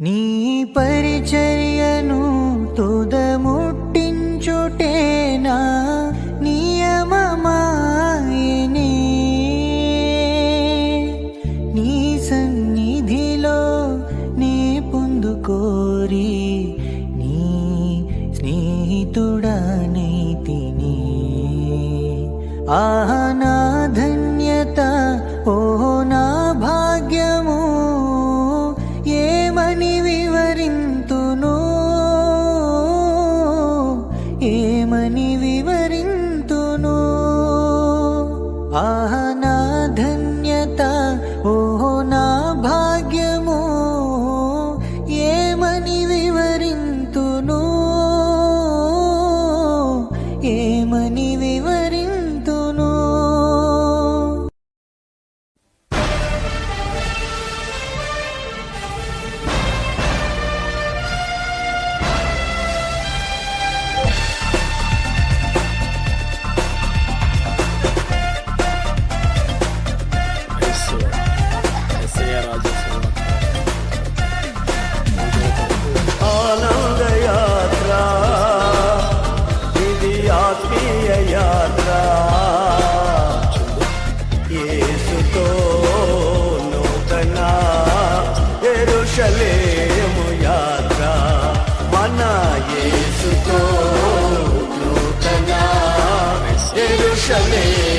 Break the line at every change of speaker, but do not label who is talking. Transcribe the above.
నీ పరిచర్యను తుదముట్టించుటేనా నియమమాయని? నీ సన్నిధిలో నీ పొందుకోరి నీ స్నేహితుడనైతిని ఆనా Ah. కుశలేము యాత్ర.
మన యేసుతో నూతన ఎరుషలేము